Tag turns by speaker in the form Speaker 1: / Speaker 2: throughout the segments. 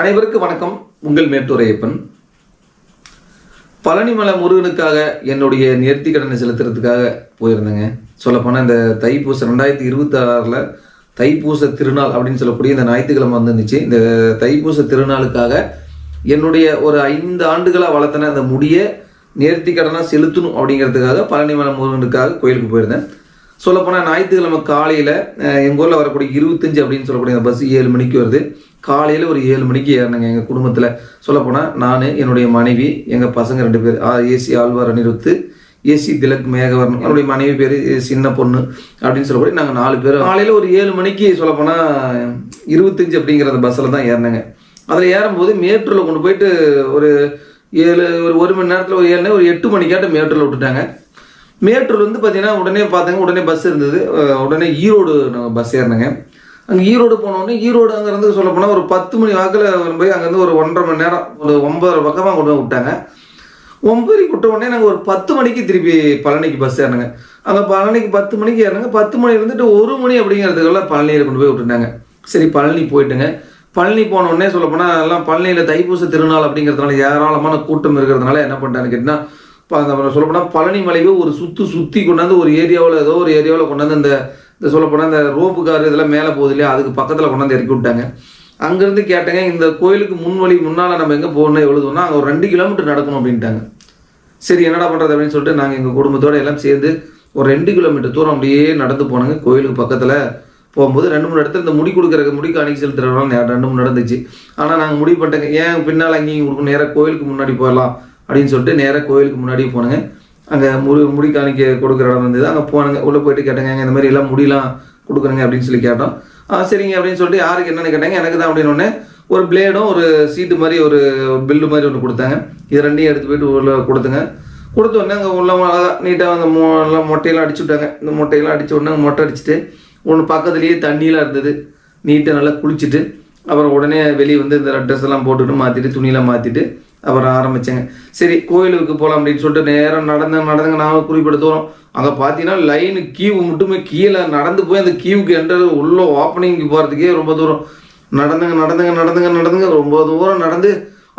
Speaker 1: அனைவருக்கு வணக்கம் உங்கள் மேட்டூரையப்பன் பழனிமலை முருகனுக்காக என்னுடைய நேர்த்தி கடனை செலுத்துறதுக்காக போயிருந்தேங்க சொல்லப்போனால் இந்த தைப்பூசம் ரெண்டாயிரத்தி இருபத்தி ஆறில் தைப்பூச திருநாள் அப்படின்னு சொல்லக்கூடிய இந்த ஞாயிற்றுக்கிழமை வந்துருந்துச்சு இந்த தைப்பூச திருநாளுக்காக என்னுடைய ஒரு ஐந்து ஆண்டுகளாக வளர்த்தன அந்த முடிய நேர்த்தி கடனாக செலுத்தணும் அப்படிங்கிறதுக்காக பழனிமலை முருகனுக்காக கோயிலுக்கு போயிருந்தேன் சொல்லப்போனால் ஞாயிற்றுக்கிழமை காலையில் எங்கள் ஊரில் வரக்கூடிய இருபத்தஞ்சு அப்படின்னு சொல்லக்கூடிய அந்த பஸ் ஏழு மணிக்கு வருது காலையில் ஒரு ஏழு மணிக்கு ஏறினங்க எங்கள் குடும்பத்தில் சொல்லப்போனால் நான் என்னுடைய மனைவி எங்கள் பசங்க ரெண்டு பேர் ஏசி ஆழ்வார் அனிருத்து ஏசி திலக் மேகவர்ணம் என்னுடைய மனைவி பேர் சின்ன பொண்ணு அப்படின்னு சொல்லக்கூடிய நாங்கள் நாலு பேர் காலையில் ஒரு ஏழு மணிக்கு சொல்லப்போனால் இருபத்தஞ்சு அப்படிங்கிற அந்த பஸ்ஸில் தான் ஏறினங்க அதில் ஏறும்போது மேட்டூரில் கொண்டு போயிட்டு ஒரு ஏழு ஒரு ஒரு மணி நேரத்தில் ஒரு ஏழு ஒரு எட்டு மணிக்காட்ட மேட்டூரில் விட்டுட்டாங்க மேட்டூர் வந்து பார்த்தீங்கன்னா உடனே பார்த்தாங்க உடனே பஸ் இருந்தது உடனே ஈரோடு நாங்கள் பஸ் ஏறினேங்க அங்கே ஈரோடு போனோடனே ஈரோடு அங்கேருந்து சொல்ல போனால் ஒரு பத்து மணி வாக்கில் போய் அங்கேருந்து ஒரு ஒன்றரை மணி நேரம் ஒரு ஒன்பது பக்கமாக கொண்டு போய் விட்டாங்க ஒம்பது விட்ட உடனே நாங்கள் ஒரு பத்து மணிக்கு திருப்பி பழனிக்கு பஸ் ஏறினங்க அங்கே பழனிக்கு பத்து மணிக்கு ஏறினாங்க பத்து மணி இருந்துட்டு ஒரு மணி அப்படிங்கிறதுக்கெல்லாம் பழனியில் கொண்டு போய் விட்டுட்டாங்க சரி பழனி போயிட்டுங்க பழனி போனோடனே சொல்ல போனால் எல்லாம் பழனியில் தைப்பூச திருநாள் அப்படிங்கிறதுனால ஏராளமான கூட்டம் இருக்கிறதுனால என்ன பண்ணிட்டான்னு கேட்டிங்கன்னா இப்போ அந்த சொல்ல போனால் பழனி மலைவே ஒரு சுற்று சுற்றி கொண்டாந்து ஒரு ஏரியாவில் ஏதோ ஒரு ஏரியாவில் கொண்டாந்து அந்த இந்த சொல்லப்போனால் இந்த ரோப்பு கார் இதெல்லாம் மேலே போகுது இல்லையா அதுக்கு பக்கத்தில் கொண்டாந்து இறக்கி விட்டாங்க அங்கேருந்து கேட்டேங்க இந்த கோயிலுக்கு முன் வழி முன்னால் நம்ம எங்கே போகணும் எழுதுனா அங்கே ஒரு ரெண்டு கிலோமீட்டர் நடக்கணும் அப்படின்ட்டாங்க சரி என்னடா பண்ணுறது அப்படின்னு சொல்லிட்டு நாங்கள் எங்கள் குடும்பத்தோடு எல்லாம் சேர்ந்து ஒரு ரெண்டு கிலோமீட்டர் தூரம் அப்படியே நடந்து போனாங்க கோயிலுக்கு பக்கத்தில் போகும்போது ரெண்டு மூணு இடத்துல இந்த முடி கொடுக்குற முடி காணிக்கு செலுத்துறவங்க ரெண்டு மூணு நடந்துச்சு ஆனால் நாங்கள் முடிவு பண்ணிட்டேங்க ஏன் பின்னால் அங்கேயும் கொடுக்கணும் நேராக கோயிலுக்கு முன்னாடி போகலாம் அப்படின்னு சொல்லிட்டு நேராக கோயிலுக்கு முன்னாடியே போனேங்க அங்கே முடி முடி காணிக்க கொடுக்குற இடம் இருந்தது அங்கே போனாங்க உள்ளே போயிட்டு கேட்டாங்க இந்த மாதிரி எல்லாம் முடியெலாம் கொடுக்குறேங்க அப்படின்னு சொல்லி கேட்டோம் ஆ சரிங்க அப்படின்னு சொல்லிட்டு யாருக்கு என்னென்னு கேட்டாங்க எனக்கு தான் அப்படின்னு ஒன்று ஒரு பிளேடும் ஒரு சீட்டு மாதிரி ஒரு பில்லு மாதிரி ஒன்று கொடுத்தாங்க இது ரெண்டையும் எடுத்து போயிட்டு உள்ள கொடுத்துங்க கொடுத்த உடனே அங்கே உள்ள நீட்டாக அந்த மொ எல்லாம் மொட்டையெல்லாம் அடிச்சு விட்டாங்க இந்த மொட்டையெல்லாம் அடிச்சு உடனே மொட்டை அடிச்சுட்டு ஒன்று பக்கத்துலேயே தண்ணியெலாம் இருந்தது நீட்டாக நல்லா குளிச்சுட்டு அப்புறம் உடனே வெளியே வந்து இந்த ட்ரெஸ் எல்லாம் போட்டுட்டு மாற்றிட்டு துணியெல்லாம் மாற்றிட்டு அப்புறம் ஆரம்பிச்சேங்க சரி கோயிலுக்கு போகலாம் அப்படின்னு சொல்லிட்டு நேரம் நடந்து நடந்துங்க நான் குறிப்பிட தூரம் அங்கே பார்த்தீங்கன்னா லைனு கீவு மட்டுமே கீழே நடந்து போய் அந்த கீவுக்கு என்ட்ரது உள்ள ஓப்பனிங்க்கு போகிறதுக்கே ரொம்ப தூரம் நடந்துங்க நடந்துங்க நடந்துங்க நடந்துங்க ரொம்ப தூரம் நடந்து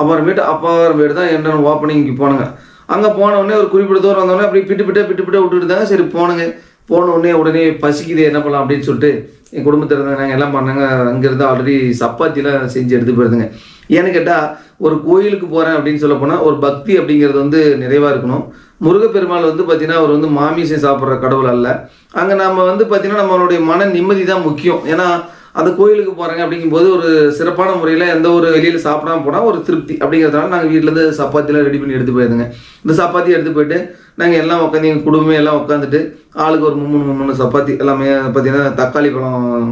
Speaker 1: அப்புறமேட்டு அப்பாறமேட்டு தான் என்ட்ரன் ஓப்பனிங்க்கு போனேங்க அங்கே போனவுடனே ஒரு குறிப்பிட தூரம் வந்தோடனே அப்படியே பிட்டு பிட்டே பிட்டு பிட்டே விட்டுட்டு சரி போனங்க போன உடனே உடனே பசிக்குது என்ன பண்ணலாம் அப்படின்னு சொல்லிட்டு என் குடும்பத்தில் இருந்தாங்க நாங்கள் எல்லாம் பண்ணாங்க அங்கேருந்து ஆல்ரெடி சப்பாத்திலாம் செஞ்சு எடுத்து போயிருந்தேங்க ஏன்னு கேட்டால் ஒரு கோயிலுக்கு போகிறேன் அப்படின்னு சொல்ல போனால் ஒரு பக்தி அப்படிங்கிறது வந்து நிறைவாக இருக்கணும் முருகப்பெருமாள் வந்து பார்த்தீங்கன்னா அவர் வந்து மாமிசம் சாப்பிட்ற கடவுள் அல்ல அங்கே நம்ம வந்து பார்த்தீங்கன்னா நம்மளுடைய மன நிம்மதி தான் முக்கியம் ஏன்னா அந்த கோயிலுக்கு போகிறாங்க அப்படிங்கும்போது ஒரு சிறப்பான முறையில் எந்த ஒரு வெளியில் சாப்பிடாம போனால் ஒரு திருப்தி அப்படிங்கிறதுனால நாங்கள் வீட்டிலேருந்து சப்பாத்திலாம் ரெடி பண்ணி எடுத்து போயிருந்தங்க இந்த சப்பாத்தி எடுத்து போயிட்டு நாங்கள் எல்லாம் உட்காந்து எங்கள் குடும்பமே எல்லாம் உட்காந்துட்டு ஆளுக்கு ஒரு மூணு மூணு சப்பாத்தி எல்லாமே பார்த்தீங்கன்னா தக்காளி பழம்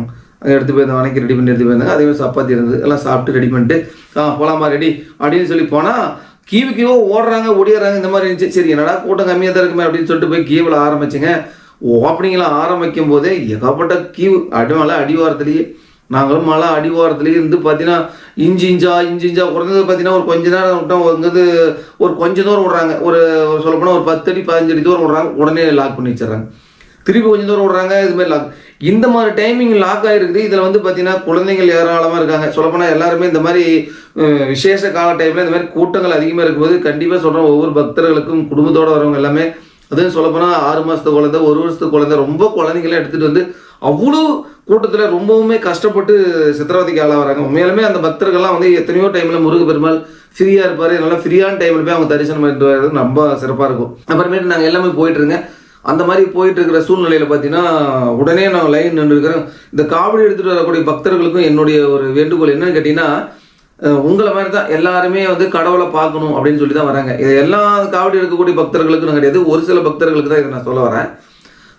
Speaker 1: எடுத்து போய் வணக்கி ரெடி பண்ணி எடுத்து போயிருந்தாங்க அதே மாதிரி சப்பாத்தி இருந்தது எல்லாம் சாப்பிட்டு ரெடி பண்ணிட்டு ஆ போலாமா ரெடி அப்படின்னு சொல்லி போனால் கீவு கீவோ ஓடுறாங்க ஒடியாறாங்க இந்த மாதிரி இருந்துச்சு சரி என்னடா கூட்டம் கம்மியாக தான் இருக்குமே அப்படின்னு சொல்லிட்டு போய் கீவில் ஆரம்பிச்சுங்க ஓப்பனிங்லாம் ஆரம்பிக்கும் போதே ஏகப்பட்ட கீவு அடிமலை அடிவாரத்துலேயே நாங்களும் மழை அடிவாரத்துலேயே இருந்து பார்த்தீங்கன்னா இஞ்சி இஞ்சா இஞ்சி இஞ்சா குறைஞ்சது பார்த்தீங்கன்னா ஒரு கொஞ்ச நேரம் விட்டோம் அங்கேருந்து ஒரு கொஞ்ச தூரம் விடுறாங்க ஒரு சொல்லப்போனால் ஒரு பத்து அடி பதினஞ்சு அடி தூரம் விடுறாங்க உடனே லாக் பண்ணி வச்சிடறாங்க திருப்பி கொஞ்சம் தூரம் விடுறாங்க இது மாதிரி லாக் இந்த மாதிரி டைமிங் லாக் ஆகிருக்குது இதில் வந்து பார்த்தீங்கன்னா குழந்தைங்கள் ஏராளமாக இருக்காங்க சொல்லப்போனால் எல்லாருமே இந்த மாதிரி விசேஷ கால டைமில் இந்த மாதிரி கூட்டங்கள் அதிகமாக இருக்கும்போது கண்டிப்பாக சொல்கிறோம் ஒவ்வொரு பக்தர்களுக்கும் குடும்பத்தோடு வரவங்க எல்லாமே அதுவும் சொல்லப்போனால் ஆறு மாதத்து குழந்தை ஒரு வருஷத்து குழந்தை ரொம்ப குழந்தைங்களாம் எடுத்துகிட்டு வந்து அவ்வளோ கூட்டத்தில் ரொம்பவுமே கஷ்டப்பட்டு சித்திரவதைக்கு ஆளாக வராங்க உண்மையிலுமே அந்த பக்தர்கள்லாம் வந்து எத்தனையோ டைமில் முருக பெருமாள் ஃப்ரீயாக இருப்பார் நல்லா ஃப்ரீயான டைமில் போய் அவங்க தரிசனம் பண்ணிட்டு வர்றது ரொம்ப சிறப்பாக இருக்கும் அப்புறமேட்டு நாங்கள் எல்லாமே போயிட்டுருங்க அந்த மாதிரி போயிட்டு இருக்கிற சூழ்நிலையில் பார்த்தீங்கன்னா உடனே நான் லைன் இருக்கிறேன் இந்த காவடி எடுத்துகிட்டு வரக்கூடிய பக்தர்களுக்கும் என்னுடைய ஒரு வேண்டுகோள் என்னன்னு கேட்டீங்கன்னா உங்களை மாதிரி தான் எல்லாருமே வந்து கடவுளை பார்க்கணும் அப்படின்னு சொல்லி தான் வராங்க இதை எல்லா காவடி எடுக்கக்கூடிய பக்தர்களுக்கும் கிடையாது ஒரு சில பக்தர்களுக்கு தான் இதை நான் சொல்ல வரேன்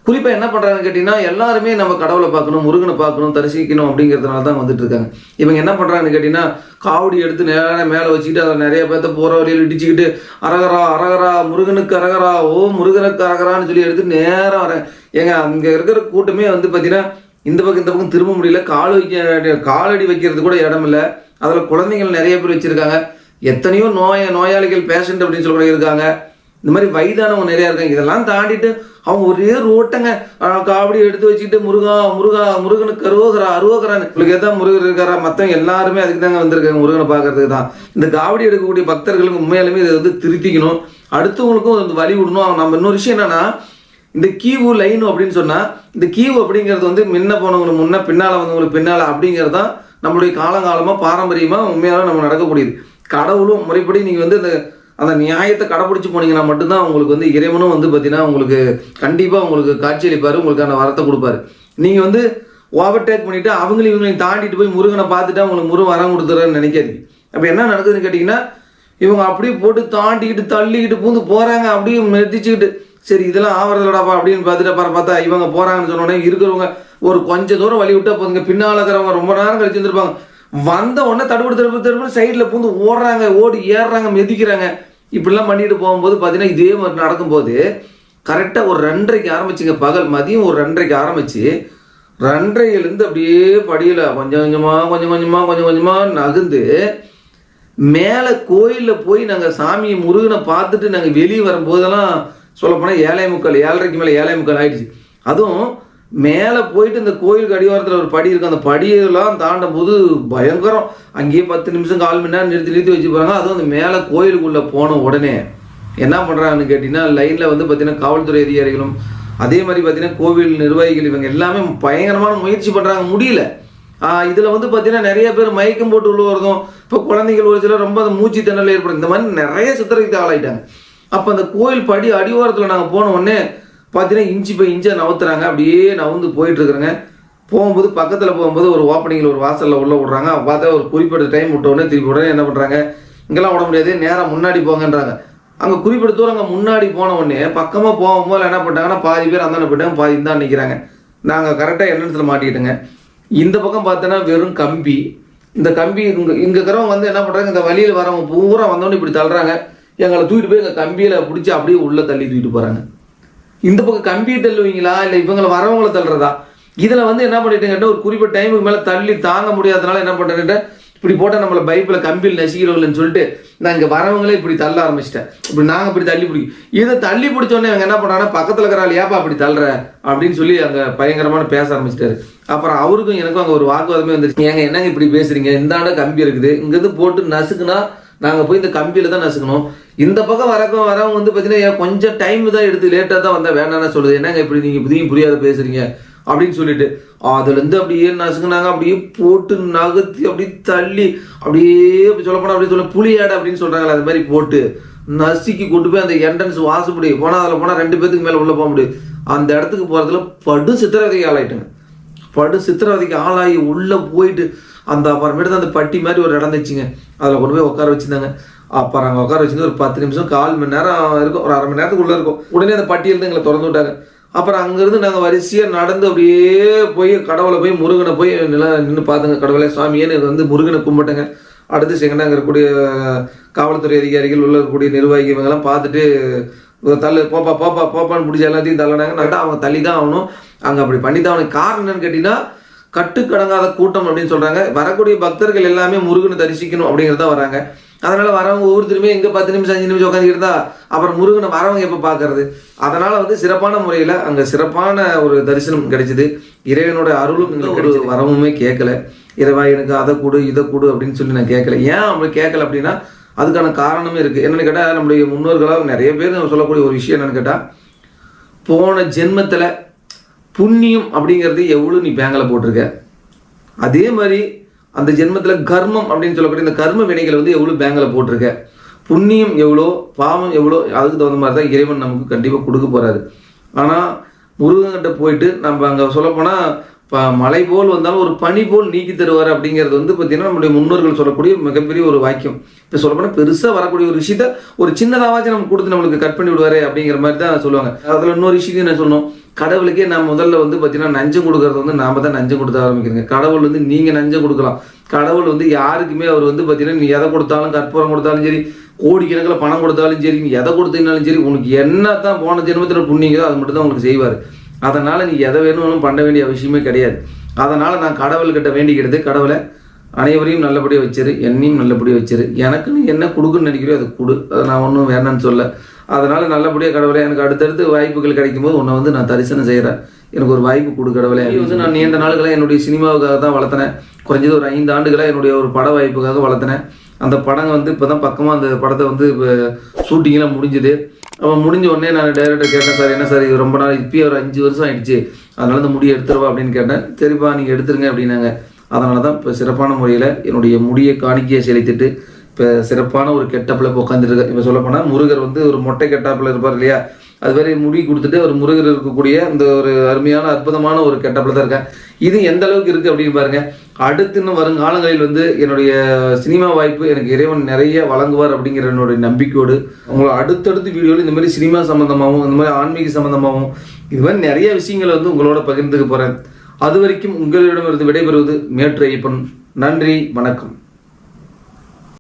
Speaker 1: குறிப்பாக என்ன பண்ணுறாங்கன்னு கேட்டிங்கன்னா எல்லாருமே நம்ம கடவுளை பார்க்கணும் முருகனை பார்க்கணும் தரிசிக்கணும் அப்படிங்கிறதுனால தான் வந்துட்டு இருக்காங்க இவங்க என்ன பண்ணுறாங்கன்னு கேட்டிங்கன்னா காவடி எடுத்து நேரான மேலே வச்சுக்கிட்டு அதை நிறைய பேர்த்த போகிற வழியில் இடிச்சுக்கிட்டு அரகரா அரகரா முருகனுக்கு அரகரா ஓ முருகனுக்கு அரகரான்னு சொல்லி எடுத்து நேரம் வர ஏங்க அங்கே இருக்கிற கூட்டமே வந்து பார்த்தீங்கன்னா இந்த பக்கம் இந்த பக்கம் திரும்ப முடியல கால் வைக்க காலடி வைக்கிறது கூட இடம் இல்லை அதில் குழந்தைகள் நிறைய பேர் வச்சுருக்காங்க எத்தனையோ நோய நோயாளிகள் பேஷண்ட் அப்படின்னு சொல்லி இருக்காங்க இந்த மாதிரி வயதானவங்க நிறையா இருக்காங்க இதெல்லாம் தாண்டிட்டு அவங்க ஒரே ரோட்டங்க காவடி எடுத்து வச்சுக்கிட்டு முருகா முருகா முருகனுக்கு அருவகரா அருவோகரான்னு உங்களுக்கு எதாவது முருகர் இருக்காரா மற்றவங்க எல்லாருமே அதுக்கு தாங்க வந்திருக்காங்க முருகனை பார்க்கறதுக்கு தான் இந்த காவடி எடுக்கக்கூடிய பக்தர்களுக்கு உண்மையாலுமே இதை வந்து திருத்திக்கணும் அடுத்தவங்களுக்கும் வந்து வழி விடணும் நம்ம இன்னொரு விஷயம் என்னன்னா இந்த கீவு லைன் அப்படின்னு சொன்னால் இந்த கீவு அப்படிங்கிறது வந்து முன்ன போனவங்களுக்கு முன்ன பின்னால் வந்தவங்களுக்கு பின்னால் அப்படிங்கிறது தான் நம்மளுடைய காலங்காலமா பாரம்பரியமாக உண்மையாலும் நம்ம நடக்கக்கூடியது கடவுளும் முறைப்படி நீங்கள் வந்து இந்த அந்த நியாயத்தை கடைப்பிடிச்சு போனீங்கன்னா மட்டும்தான் உங்களுக்கு வந்து இறைவனும் வந்து பார்த்தீங்கன்னா உங்களுக்கு கண்டிப்பாக உங்களுக்கு காட்சியளிப்பார் உங்களுக்கான வரத்தை கொடுப்பாரு நீங்கள் வந்து ஓவர்டேக் பண்ணிவிட்டு அவங்களையும் இவங்களையும் தாண்டிட்டு போய் முருகனை பார்த்துட்டு உங்களுக்கு முருகன் வரம் கொடுத்துறேன்னு நினைக்காதீங்க அப்போ என்ன நடக்குதுன்னு கேட்டிங்கன்னா இவங்க அப்படியே போட்டு தாண்டிக்கிட்டு தள்ளிக்கிட்டு பூந்து போகிறாங்க அப்படியே மெதிச்சுக்கிட்டு சரி இதெல்லாம் ஆவறதுலடாப்பா அப்படின்னு பார்த்துட்டு அப்புறம் பார்த்தா இவங்க போகிறாங்கன்னு சொன்னோடனே இருக்கிறவங்க ஒரு கொஞ்சம் தூரம் வழி விட்டா போதுங்க பின்னால் இருக்கிறவங்க ரொம்ப நேரம் கழிச்சு வந்துருப்பாங்க வந்த உடனே தடுப்பு தடுப்பு தடுப்பு சைடில் பூந்து ஓடுறாங்க ஓடி ஏறுறாங்க மெதிக்கிறாங்க இப்படிலாம் பண்ணிட்டு போகும்போது பார்த்தீங்கன்னா இதே மாதிரி நடக்கும்போது கரெக்டாக ஒரு ரெண்டரைக்கு ஆரம்பிச்சுங்க பகல் மதியம் ஒரு ரெண்டரைக்கு ஆரம்பிச்சு ரெண்டரையிலேருந்து அப்படியே படியில் கொஞ்சம் கொஞ்சமாக கொஞ்சம் கொஞ்சமாக கொஞ்சம் கொஞ்சமாக நகுந்து மேலே கோயிலில் போய் நாங்கள் சாமியை முருகனை பார்த்துட்டு நாங்கள் வெளியே வரும்போதெல்லாம் சொல்லப்போனால் ஏழை முக்கால் ஏழரைக்கு மேலே ஏழை முக்கால் ஆயிடுச்சு அதுவும் மேலே போயிட்டு இந்த கோயிலுக்கு அடிவாரத்தில் ஒரு படி இருக்கும் அந்த படியெல்லாம் தாண்டும் போது பயங்கரம் அங்கேயே பத்து நிமிஷம் கால் மணி நேரம் நிறுத்தி நிறுத்தி வச்சு போகிறாங்க அதுவும் அந்த மேலே கோயிலுக்குள்ளே போன உடனே என்ன பண்ணுறாங்கன்னு கேட்டிங்கன்னா லைனில் வந்து பார்த்திங்கன்னா காவல்துறை அதிகாரிகளும் அதே மாதிரி பார்த்தீங்கன்னா கோவில் நிர்வாகிகள் இவங்க எல்லாமே பயங்கரமான முயற்சி பண்ணுறாங்க முடியல இதில் வந்து பார்த்தீங்கன்னா நிறைய பேர் மயக்கம் போட்டு உள்ள வரதும் இப்போ குழந்தைகள் ஒரு சில ரொம்ப அந்த மூச்சு திணல் ஏற்படும் இந்த மாதிரி நிறைய சித்திரத்தை ஆளாயிட்டாங்க அப்போ அந்த கோயில் படி அடிவாரத்தில் நாங்கள் போன உடனே பார்த்தீங்கன்னா இஞ்சி பை இஞ்சா நவுத்துறாங்க அப்படியே நவுந்து போயிட்டுருக்குறேங்க போகும்போது பக்கத்தில் போகும்போது ஒரு ஓப்பனிங்கில் ஒரு வாசலில் உள்ளே விட்றாங்க பார்த்தா ஒரு குறிப்பிட்ட டைம் உடனே திருப்பி உடனே என்ன பண்ணுறாங்க இங்கெல்லாம் விட முடியாது நேராக முன்னாடி போங்கன்றாங்க அங்கே குறிப்பிட்ட தூரம் அங்கே முன்னாடி போன உடனே பக்கமாக போகும்போது என்ன பண்ணிட்டாங்கன்னா பாதி பேர் அந்தாண்ட போயிட்டாங்க பாதி தான் நிற்கிறாங்க நாங்கள் கரெக்டாக எண்ணத்தில் மாட்டிக்கிட்டேங்க இந்த பக்கம் பார்த்தோன்னா வெறும் கம்பி இந்த கம்பி இங்கே இங்கே இருக்கிறவங்க வந்து என்ன பண்ணுறாங்க இந்த வழியில் வரவங்க பூரா வந்தோடனே இப்படி தள்ளுறாங்க எங்களை தூக்கிட்டு போய் எங்கள் கம்பியில் பிடிச்சி அப்படியே உள்ளே தள்ளி தூக்கிட்டு போகிறாங்க இந்த பக்கம் கம்பியை தள்ளுவீங்களா இல்லை இவங்களை வரவங்களை தள்ளுறதா இதில் வந்து என்ன பண்ணிட்டேன் ஒரு குறிப்பிட்ட டைமுக்கு மேலே தள்ளி தாங்க முடியாதனால என்ன பண்ணுறேன்ட்டு இப்படி போட்டால் நம்மளை பைப்பில் கம்பியில் நசிக்கிறவர்கள்னு சொல்லிட்டு நான் இங்கே வரவங்களே இப்படி தள்ள ஆரம்பிச்சிட்டேன் இப்படி நாங்கள் இப்படி தள்ளி பிடிக்கும் இதை தள்ளி பிடிச்சோன்னே அவங்க என்ன பண்ணுறாங்கன்னா பக்கத்தில் இருக்கிறாள் ஏப்பா அப்படி தள்ளுற அப்படின்னு சொல்லி அங்கே பயங்கரமான பேச ஆரம்பிச்சிட்டாரு அப்புறம் அவருக்கும் எனக்கும் அங்கே ஒரு வாக்குவாதமே வந்துருச்சு ஏங்க என்னங்க இப்படி பேசுறீங்க இந்தாண்ட கம்பி இருக்குது இங்கேருந்து போட்டு நசுக்குனா நாங்கள் போய் இந்த கம்பியில் தான் நசுக்கணும் இந்த பக்கம் வரக்கும் வரவங்க வந்து பார்த்தீங்கன்னா கொஞ்சம் டைம் தான் எடுத்து லேட்டாக தான் வந்தால் வேணாம்னு சொல்லுது என்னங்க இப்படி நீங்கள் புதியும் புரியாத பேசுறீங்க அப்படின்னு சொல்லிட்டு அதுலேருந்து அப்படியே நசுங்கினாங்க அப்படியே போட்டு நகர்த்தி அப்படியே தள்ளி அப்படியே சொல்லப்போனால் அப்படின்னு சொல்ல புளியாடை அப்படின்னு சொல்கிறாங்களே அது மாதிரி போட்டு நசுக்கி கொண்டு போய் அந்த என்ட்ரன்ஸ் வாசப்படி போனால் அதில் போனால் ரெண்டு பேத்துக்கு மேலே உள்ளே போக முடியும் அந்த இடத்துக்கு போகிறதுல படு சித்திரவதைக்கு ஆளாயிட்டுங்க படு சித்திரவதைக்கு ஆளாகி உள்ளே போயிட்டு அந்த அப்புறமேட்டு அந்த பட்டி மாதிரி ஒரு இடம் வச்சுங்க அதில் கொண்டு போய் உட்கார வச்சுருந்தாங்க அப்புறம் அங்கே உட்கார வச்சுருந்து ஒரு பத்து நிமிஷம் கால் மணி நேரம் இருக்கும் ஒரு அரை மணி நேரத்துக்கு உள்ளே இருக்கும் உடனே அந்த பட்டியல் எங்களை திறந்து விட்டாங்க அப்புறம் அங்கேருந்து நாங்கள் வரிசையாக நடந்து அப்படியே போய் கடவுளை போய் முருகனை போய் நில நின்று பார்த்துங்க கடவுளை சுவாமியேன்னு வந்து முருகனை கும்பிட்டேங்க அடுத்து செங்கனா இருக்கக்கூடிய காவல்துறை அதிகாரிகள் உள்ள இருக்கக்கூடிய நிர்வாகி இவங்கெல்லாம் பார்த்துட்டு தள்ளு போப்பா போப்பா போப்பான்னு பிடிச்ச எல்லாத்தையும் தள்ளினாங்க நட்டா அவங்க தள்ளி தான் ஆகணும் அங்கே அப்படி பண்ணி தான் அவனுக்கு காரணம் என்னன்னு கேட்டிங்கன்னா கட்டுக்கடங்காத கூட்டம் அப்படின்னு சொல்கிறாங்க வரக்கூடிய பக்தர்கள் எல்லாமே முருகனை தரிசிக்கணும் அப்படிங்கிறதான் வராங்க அதனால் வரவங்க ஒவ்வொரு திரும்பி எங்கே பத்து நிமிஷம் அஞ்சு நிமிஷம் உட்காந்துக்கிட்டு இருந்தா அப்புறம் முருகனை வரவங்க எப்போ பார்க்கறது அதனால் வந்து சிறப்பான முறையில் அங்கே சிறப்பான ஒரு தரிசனம் கிடைச்சிது இறைவனோட அருளும் எங்களுக்கு ஒரு வரவுமே கேட்கல இறைவா எனக்கு அதை கொடு இதை கொடு அப்படின்னு சொல்லி நான் கேட்கல ஏன் அப்படி கேட்கல அப்படின்னா அதுக்கான காரணமே இருக்குது என்னென்னு கேட்டால் நம்முடைய முன்னோர்களாக நிறைய பேர் சொல்லக்கூடிய ஒரு விஷயம் என்னென்னு கேட்டால் போன ஜென்மத்தில் புண்ணியம் அப்படிங்கிறது எவ்வளோ நீ பேங்கில் போட்டிருக்க அதே மாதிரி அந்த ஜென்மத்தில் கர்மம் அப்படின்னு சொல்லக்கூடிய இந்த கர்ம வினைகளை வந்து எவ்வளோ பேங்கில் போட்டிருக்க புண்ணியம் எவ்வளோ பாவம் எவ்வளோ அதுக்கு தகுந்த மாதிரி தான் இறைவன் நமக்கு கண்டிப்பாக கொடுக்க போகிறாரு ஆனால் கிட்ட போயிட்டு நம்ம அங்கே சொல்லப்போனால் இப்போ மலை போல் வந்தாலும் ஒரு பனி போல் நீக்கி தருவார் அப்படிங்கிறது வந்து பார்த்தீங்கன்னா நம்முடைய முன்னோர்கள் சொல்லக்கூடிய மிகப்பெரிய ஒரு வாக்கியம் இப்போ சொல்லப்போனால் பெருசாக வரக்கூடிய ஒரு விஷயத்த ஒரு சின்னதாவாச்சும் நம்ம கொடுத்து நம்மளுக்கு கட் பண்ணி விடுவாரு அப்படிங்கிற மாதிரி தான் சொல்லுவாங்க அதில் இன்னொரு விஷயத்தையும் என்ன சொன்னோம் கடவுளுக்கே நான் முதல்ல வந்து பார்த்தீங்கன்னா நஞ்சம் கொடுக்கறது வந்து நாம தான் நஞ்சம் கொடுத்த ஆரம்பிக்கிறீங்க கடவுள் வந்து நீங்கள் நஞ்சம் கொடுக்கலாம் கடவுள் வந்து யாருக்குமே அவர் வந்து பார்த்தீங்கன்னா நீ எதை கொடுத்தாலும் கற்பூரம் கொடுத்தாலும் சரி கோடிக்கணக்கில் பணம் கொடுத்தாலும் சரி நீ எதை கொடுத்தீங்கனாலும் சரி உனக்கு என்ன தான் போன ஜென்மத்தில் புண்ணியங்களோ அது மட்டும் தான் உங்களுக்கு செய்வார் அதனால் நீ எதை வேணும்னு பண்ண வேண்டிய அவசியமே கிடையாது அதனால் நான் கடவுள்கிட்ட வேண்டிக்கிறது கடவுளை அனைவரையும் நல்லபடியாக வச்சிரு என்னையும் நல்லபடியாக வச்சிரு எனக்கு நீ என்ன கொடுக்குன்னு நினைக்கிறியோ அது கொடு அதை நான் ஒன்றும் வேணான்னு சொல்ல அதனால் நல்லபடியாக கடவுளை எனக்கு அடுத்தடுத்து வாய்ப்புகள் கிடைக்கும்போது உன்னை வந்து நான் தரிசனம் செய்கிறேன் எனக்கு ஒரு வாய்ப்பு கொடு கடவுளை வந்து நான் நீண்ட நாளுகளாக என்னுடைய சினிமாவுக்காக தான் வளர்த்தினேன் குறைஞ்சது ஒரு ஐந்து ஆண்டுகளாக என்னுடைய ஒரு பட வாய்ப்புக்காக வளர்த்தினேன் அந்த படம் வந்து இப்போ தான் பக்கமாக அந்த படத்தை வந்து இப்போ ஷூட்டிங்லாம் முடிஞ்சுது அப்போ முடிஞ்ச உடனே நான் டேரக்டர் கேட்டேன் சார் என்ன சார் இது ரொம்ப நாள் இப்பயே ஒரு அஞ்சு வருஷம் ஆயிடுச்சு அதனால இந்த முடியை எடுத்துருவா அப்படின்னு கேட்டேன் சரிப்பா நீங்கள் எடுத்துருங்க அப்படின்னாங்க அதனால தான் இப்போ சிறப்பான முறையில் என்னுடைய முடியை காணிக்கையை செலுத்திட்டு இப்போ சிறப்பான ஒரு கெட்டப்பில் இப்போ உட்காந்துருக்கார் இப்போ சொல்லப்போனால் முருகர் வந்து ஒரு மொட்டை கெட்டாப்பில் இருப்பார் இல்லையா அது மாதிரி முடி கொடுத்துட்டு ஒரு முருகர் இருக்கக்கூடிய இந்த ஒரு அருமையான அற்புதமான ஒரு கெட்டப்பில் தான் இருக்கேன் இது எந்த அளவுக்கு இருக்குது அப்படின்னு பாருங்கள் அடுத்து இன்னும் வருங்காலங்களில் வந்து என்னுடைய சினிமா வாய்ப்பு எனக்கு இறைவன் நிறைய வழங்குவார் அப்படிங்கிற என்னுடைய நம்பிக்கையோடு உங்களை அடுத்தடுத்து வீடியோவில் இந்த மாதிரி சினிமா சம்மந்தமாகவும் இந்த மாதிரி ஆன்மீக சம்மந்தமாகவும் இது மாதிரி நிறைய விஷயங்களை வந்து உங்களோட பகிர்ந்துக்க போகிறேன் அது வரைக்கும் உங்களிடமிருந்து விடைபெறுவது மேற்று ஐயப்பன் நன்றி வணக்கம்